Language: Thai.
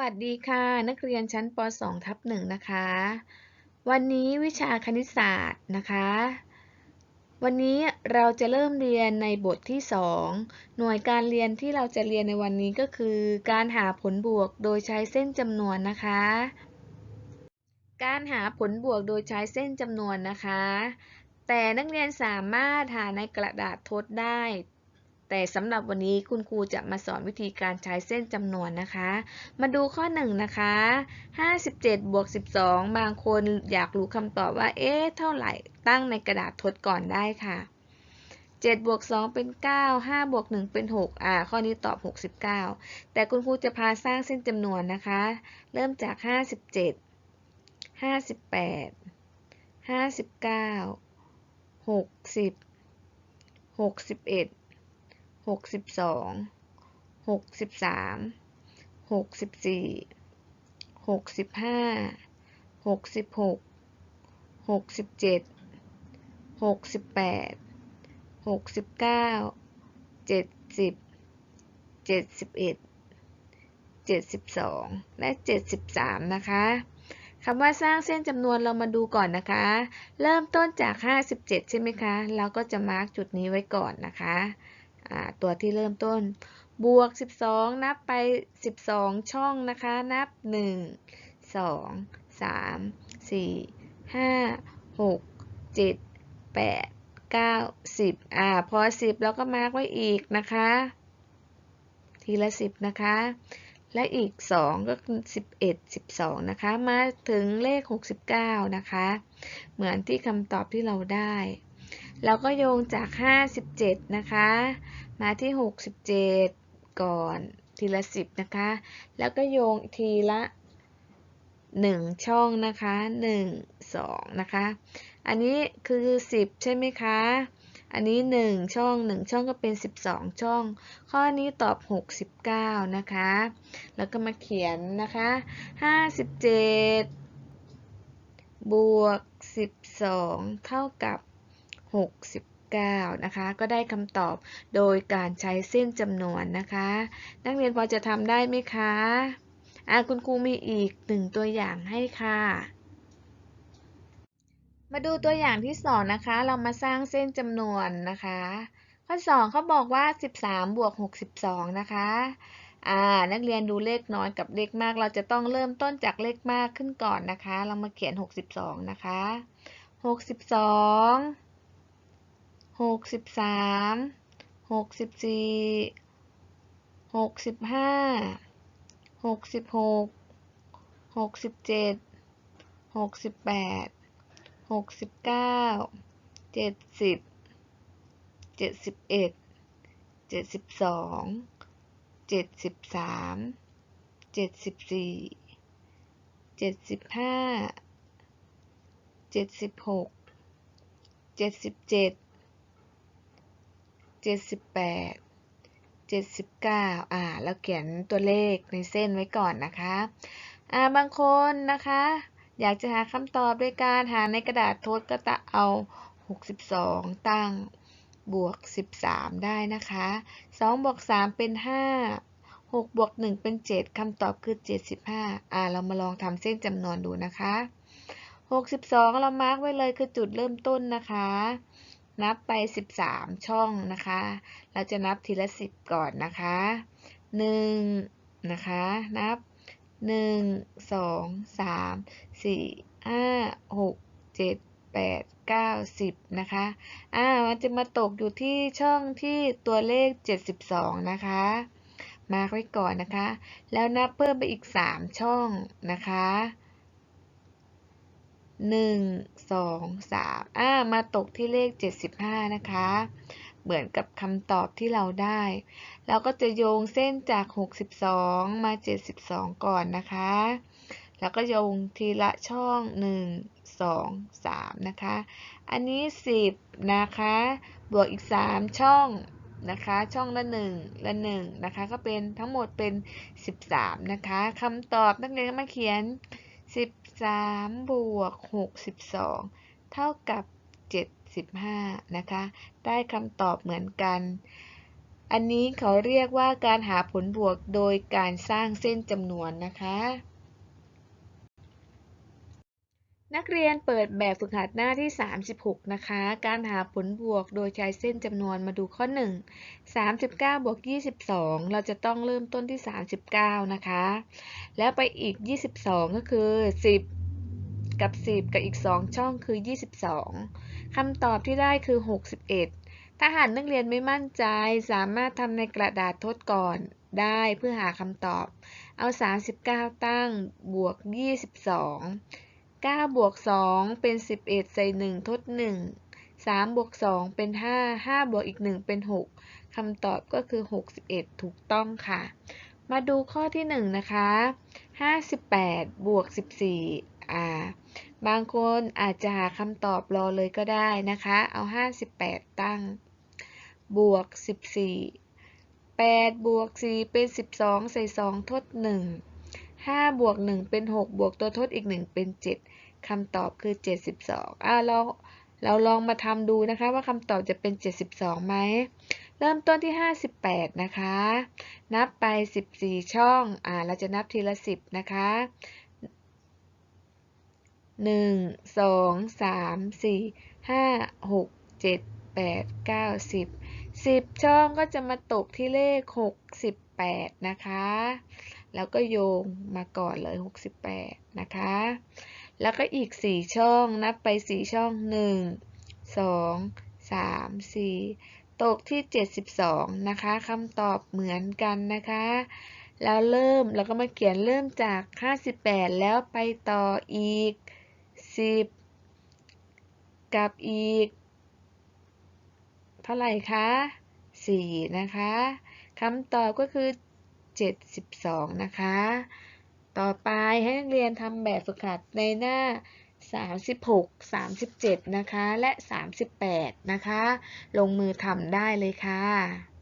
วัสดีค่ะ นักเรียนชั้นป .2 ทับ1นะคะ วันนี้วิชาคณิตศาสตร์นะคะ วันนี้เราจะเริ่มเรียนในบทที่ 2 หน่วยการเรียนที่เราจะเรียนในวันนี้ก็คือ การหาผลบวกโดยใช้เส้นจำนวนนะคะ การหาผลบวกโดยใช้เส้นจำนวนนะคะ แต่นักเรียนสามารถหาในกระดาษทดได้ แต่สำหรับวันนี้คุณครูจะมาสอนวิธีการใช้เส้นจำนวนนะคะ มาดูข้อ1นงนะคะ 57บวก12 บางคนอยากรู้คำตอบว่า เอ๊ะ เท่าไหร่ ตั้งในกระดาษทดก่อนได้ค่ะ7บวก2เป็น 9 5บวก1เป็น 6 อ่า ข้อนี้ตอบ 69 แต่คุณครูจะพาสร้างเส้นจำนวนนะคะ เริ่มจาก 57 58 59 60 61 หกสิบสองหกสิบสามหกสิบสี่หกสิบห้าหกสิบหกหกสิบเจ็ดหกสิบแปดหกสิบเก้าเจ็ดสิบเจ็ดสิบเอ็ดเจ็ดสิบสองและเจ็ดสิบสามนะคะคำว่าสร้างเส้นจำนวนเรามาดูก่อนนะคะ เริ่มต้นจาก 57 ใช่ไหมคะ เราก็จะมาร์กจุดนี้ไว้ก่อนนะคะ ตัวที่เริ่มต้น บวก 12 นับไป 12 ช่องนะคะ นับ 1 2 3 4 5 6 7 8 9 10อ่า พอ 10 แล้วก็มาร์กไว้อีกนะคะ ทีละ 10 นะคะ และอีก 2 ก็คือ11 12 นะคะ มาถึงเลข 69 นะคะ เหมือนที่คำตอบที่เราได้ แล้วก็โยงจาก 57 นะคะ มาที่ 67 ก่อนทีละ 10 นะคะ แล้วก็โยงทีละ 1 ช่องนะคะ 1 2 นะคะ อันนี้คือ 10 ใช่ไหมคะ อันนี้ 1 ช่อง 1 ช่องก็เป็น 12 ช่อง ข้อนี้ตอบ 69 นะคะ แล้วก็มาเขียนนะคะ 57 บวก 12 เท่ากับ 69นะคะ ก็ได้คำตอบโดยการใช้เส้นจำนวนนะคะ นักเรียนพอจะทำได้ไหมคะอ่คุณครูมีอีกหนึ่งตัวอย่างให้ค่ะ มาดูตัวอย่างที่สองนะคะ เรามาสร้างเส้นจำนวนนะคะ ข้อ2เขาบอกว่า 13บวก62 นะคะอ่านักเรียนดูเลขน้อยกับเลขมาก เราจะต้องเริ่มต้นจากเลขมากขึ้นก่อนนะคะ เรามาเขียน 62 นะคะ 62 หกสิบสามหกสิบสี่หกสิบห้าหกสิบหกหกสิบเจ็ดหกสิบแปดหกสิบเก้าเจ็ดสิบเจ็ดสิบเอ็ดเจ็ดสิบสองเจ็ดสิบสามเจ็ดสิบสี่เจ็ดสิบห้าเจ็ดสิบหกเจ็ดสิบเจ็ด เจ็ดสิบแปดเจ็ดสิบเก้าอ่าเราเขียนตัวเลขในเส้นไว้ก่อนนะคะอ่าบางคนนะคะ อยากจะหาคำตอบด้วยการหาในกระดาษทดก็จะเอาหกสิบสองตั้งบวกสิบสามได้นะคะสองบวกสามเป็นห้าหกบวกหนึ่งเป็นเจ็ดคำตอบคือเจ็ดสิบห้าอ่าเรามาลองทำเส้นจำนวนดูนะคะหกสิบสองเรามาร์กไว้เลยคือจุดเริ่มต้นนะคะ นับไป 13 ช่องนะคะ เราจะนับทีละ 10 ก่อนนะคะ1นะคะ นับ 1 2 3 4 5 6 7 8 9 10นะคะ อ่า มันจะมาตกอยู่ที่ช่องที่ตัวเลข 72 นะคะ มาร์กไว้ก่อนนะคะ แล้วนับเพิ่มไปอีก 3 ช่องนะคะ หนึ่งสองสามอ่ามาตกที่เลข 75 นะคะ เหมือนกับคำตอบที่เราได้ เราก็จะโยงเส้นจาก 62 มา 72 ก่อนนะคะ แล้วก็โยงทีละช่อง 1 2 3 นะคะ อันนี้ 10 นะคะ บวกอีก 3 ช่องนะคะ ช่องละ 1 ละ 1 นะคะ ก็เป็นทั้งหมดเป็น 13 นะคะคำตอบนักเรียนมาเขียน 10 3บวก62เท่ากับ75นะคะ ได้คำตอบเหมือนกัน อันนี้เขาเรียกว่าการหาผลบวกโดยการสร้างเส้นจำนวนนะคะ นักเรียนเปิดแบบฝึกหัดหน้าที่ 36 นะคะ การหาผลบวกโดยใช้เส้นจำนวนมาดูข้อ 1 39 บวก 22 เราจะต้องเริ่มต้นที่ 39 นะคะ แล้วไปอีก 22 ก็คือ 10 กับ 10 กับอีก 2 ช่องคือ 22 คำตอบที่ได้คือ 61 ถ้าหากนักเรียนไม่มั่นใจสามารถทำในกระดาษทดก่อนได้เพื่อหาคำตอบ เอา 39 ตั้งบวก 22 9บวก2เป็น 11 ใส่ 1 ทด 1 3บวก2เป็น 5 5 บวกอีก 1 เป็น 6คำตอบก็คือ 61 ถูกต้องค่ะ มาดูข้อที่ 1 นะคะ 58 บวก 14อ่าบางคนอาจจะหาคำตอบรอเลยก็ได้นะคะ เอา 58 ตั้ง บวก 14 8 บวก 4 เป็น 12 ใส่ 2 ทด 1 5บวก1เป็น 6 บวกตัวทดอีก 1 เป็น 7คำตอบคือ 72อ่าเราเราลองมาทำดูนะคะว่าคำตอบจะเป็น 72ไหม เริ่มต้นที่ 58 นะคะ นับไป 14 ช่อง อ่า เราจะนับทีละ 10 นะคะ 1 2 3 4 5 6 7 8 9 10 10 ช่องก็จะมาตกที่เลข 68 นะคะ แล้วก็โยงมาก่อนเลย 68 นะคะ แล้วก็อีก 4 ช่อง นับไป 4 ช่อง 1 2 3 4 ตกที่ 72 นะคะคำตอบเหมือนกันนะคะ แล้วเริ่มเราก็มาเขียนเริ่มจาก 58 แล้วไปต่ออีก 10 กับอีก เท่าไหร่คะ 4 นะคะคำตอบก็คือ 72 นะคะ ต่อไปให้นักเรียนทำแบบฝึกหัดในหน้า 36 37 นะคะ และ 38 นะคะ ลงมือทำได้เลยค่ะ